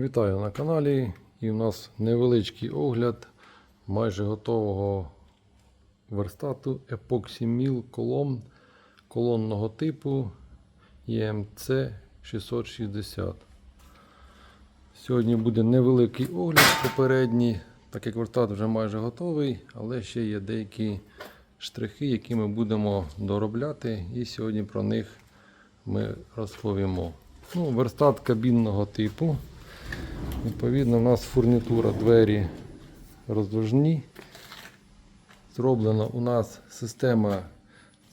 Вітаю на каналі. І у нас невеличкий огляд майже готового верстату Epoxy Mill колон колонного типу EMC 660. Сьогодні буде невеликий огляд попередній, так як верстат вже майже готовий, але ще є деякі штрихи, які ми будемо доробляти, і сьогодні про них ми розповімо. Ну, верстат кабінного типу. Відповідно, у нас фурнітура двері роздвижні. Зроблена у нас система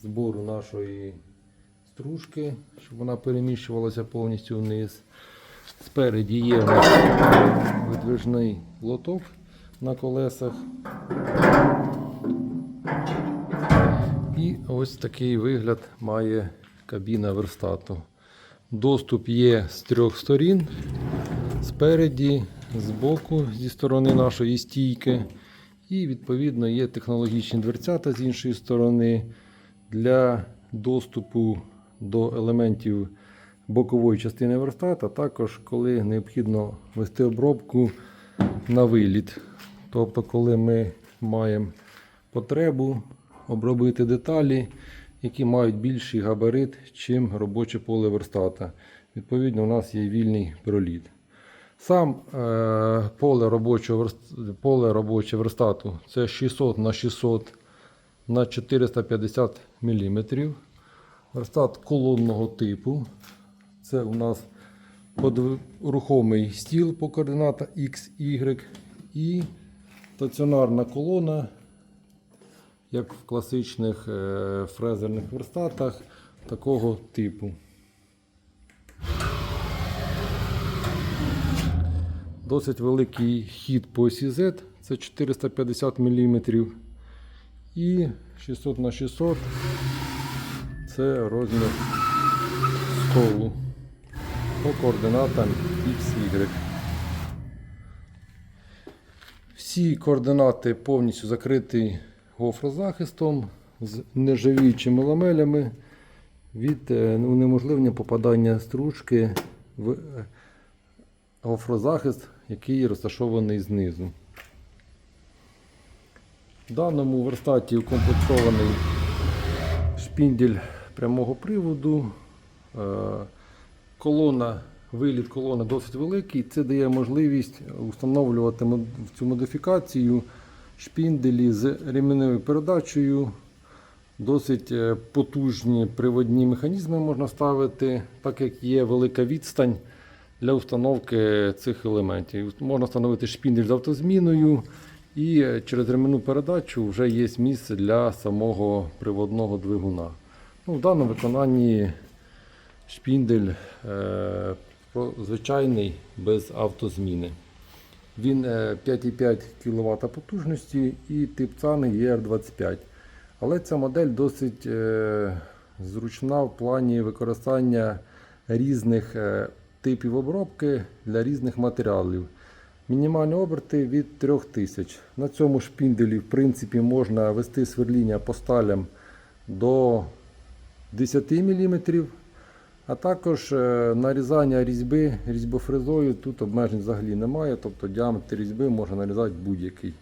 збору нашої стружки, щоб вона переміщувалася повністю вниз. Спереді є видвижний лоток на колесах. І ось такий вигляд має кабіна верстату. Доступ є з трьох сторін. Спереді, збоку, зі сторони нашої стійки. І, відповідно, є технологічні дверцята з іншої сторони для доступу до елементів бокової частини верстата, також коли необхідно вести обробку на виліт. Тобто, коли ми маємо потребу обробити деталі, які мають більший габарит, чим робоче поле верстата. Відповідно, у нас є вільний проліт. Сам е, поле, робочого, поле робоче верстату це 600 на 600 на 450 мм. Верстат колонного типу. Це у нас рухомий стіл по координатах X, Y і стаціонарна колона, як в класичних е, фрезерних верстатах такого типу. Досить великий хід по осі Z, це 450 мм. І 600 на 600 це розмір столу по координатам XY. Всі координати повністю закриті гофрозахистом з нержавіючими ламелями від е, унеможливлення попадання стружки в е, гофрозахист, який розташований знизу. В даному верстаті укомплектований шпіндель прямого приводу. Е, Колона, виліт колони досить великий. Це дає можливість встановлювати цю модифікацію шпінделі з ремінною передачею. Досить е, потужні приводні механізми можна ставити, так як є велика відстань для установки цих елементів. Можна встановити шпіндель з автозміною, і е, через ремінну передачу вже є місце для самого приводного двигуна. Ну, в даному виконанні шпіндель е, звичайний без автозміни. Він е, 5,5 кВт потужності і тип ЦАНи ER25. Але ця модель досить е, зручна в плані використання різних е, типів обробки для різних матеріалів. Мінімальні оберти від 3000. На цьому шпінделі в принципі, можна вести сверління по сталям до 10 мм. А також е, нарізання різьби різьбофрезою тут обмежень взагалі немає, тобто діаметр різьби можна нарізати будь-який.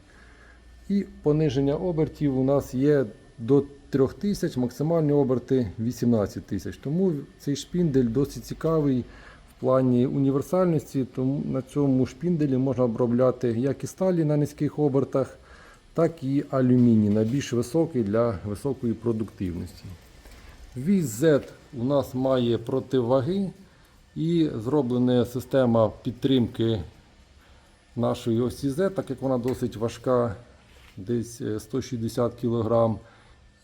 І пониження обертів у нас є до 3000, максимальні оберти 18 тисяч. Тому цей шпіндель досить цікавий плані універсальності. Тому на цьому шпінделі можна обробляти як і сталі на низьких обертах, так і алюміній на більш високий для високої продуктивності. Віз Z у нас має противаги і зроблена система підтримки нашої осі Z, так як вона досить важка, десь е, 160 кг.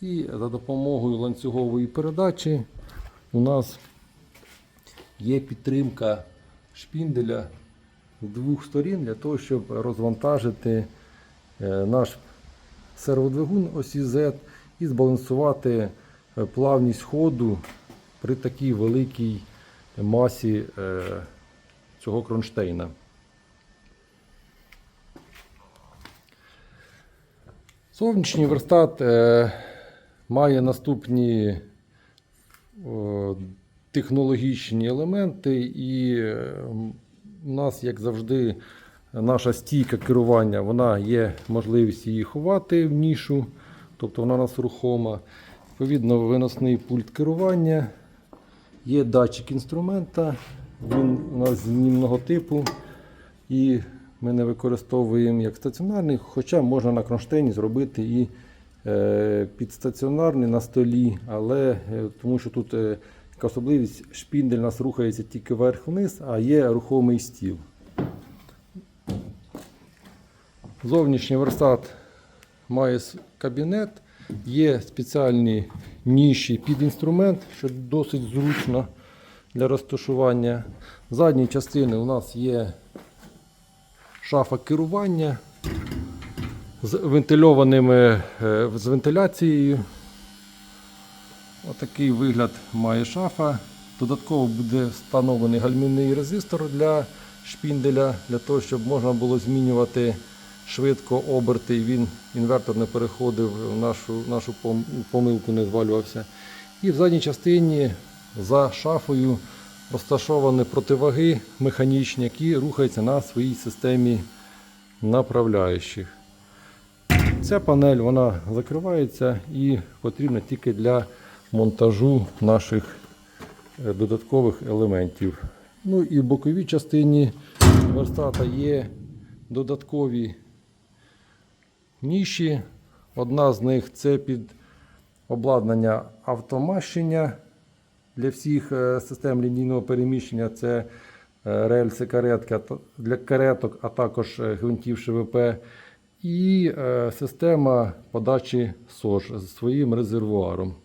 І за допомогою ланцюгової передачі у нас є підтримка шпінделя з двох сторін для того, щоб розвантажити е, наш серводвигун осі Z і збалансувати е, плавність ходу при такій великій масі е, цього кронштейна. Зовнішній верстат має наступні технологічні елементи і у нас, як завжди, наша стійка керування, вона є можливість її ховати в нішу, тобто вона у нас рухома. Відповідно, виносний пульт керування. Є датчик інструмента, він у нас змінного типу. І ми не використовуємо як стаціонарний, хоча можна на кронштейні зробити і е, підстаціонарний на столі, але е, тому що тут е, така особливість, шпіндель у нас рухається тільки вверх-вниз, а є рухомий стіл. Зовнішній верстат має кабінет, є спеціальні ніші під інструмент, що досить зручно для розташування. Задній частини у нас є шафа керування з вентильованими е, з вентиляцією. Отакий вигляд має шафа. Додатково буде встановлений гальмівний резистор для шпінделя, для того, щоб можна було змінювати швидко оберти, і він інвертор не переходив в нашу, нашу помилку, не звалювався. І в задній частині за шафою розташовані противаги механічні, які рухаються на своїй системі направляючих. Ця панель вона закривається і потрібна тільки для монтажу наших е, додаткових елементів. Ну і в боковій частині верстата є додаткові ніші. Одна з них це під обладнання автомащення для всіх е, систем лінійного переміщення. Це е, рельси каретки для кареток, а також гвинтів ШВП. І система подачі СОЖ з своїм резервуаром.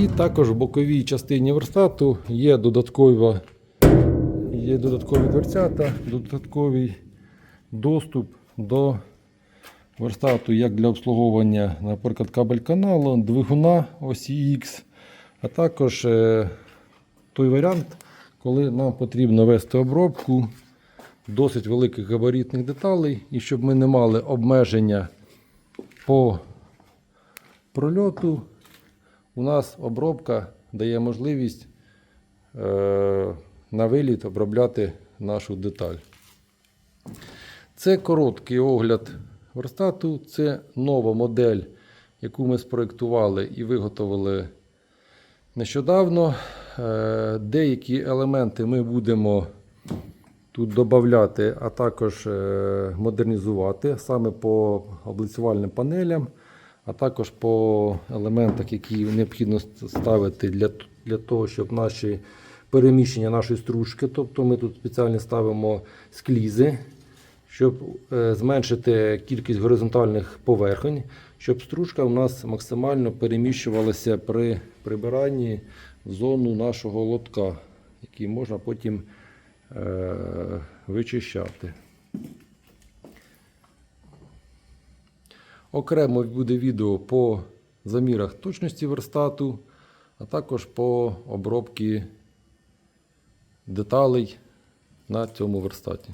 І також в боковій частині верстату є додаткові, є додаткові дверцята, додатковий доступ до верстату як для обслуговування, наприклад, кабель каналу, двигуна осі X, а також е, той варіант, коли нам потрібно вести обробку досить великих габаритних деталей, і щоб ми не мали обмеження по прольоту, у нас обробка дає можливість е, на виліт обробляти нашу деталь. Це короткий огляд верстату, це нова модель, яку ми спроєктували і виготовили нещодавно. Е, Деякі елементи ми будемо тут додати, а також е, модернізувати саме по облицювальним панелям, а також по елементах, які необхідно ставити для, для того, щоб наші переміщення нашої стружки, тобто ми тут спеціально ставимо склізи, щоб е, зменшити кількість горизонтальних поверхонь, щоб стружка у нас максимально переміщувалася при прибиранні в зону нашого лотка, який можна потім е, вичищати. Окремо буде відео по замірах точності верстату, а також по обробці деталей на цьому верстаті.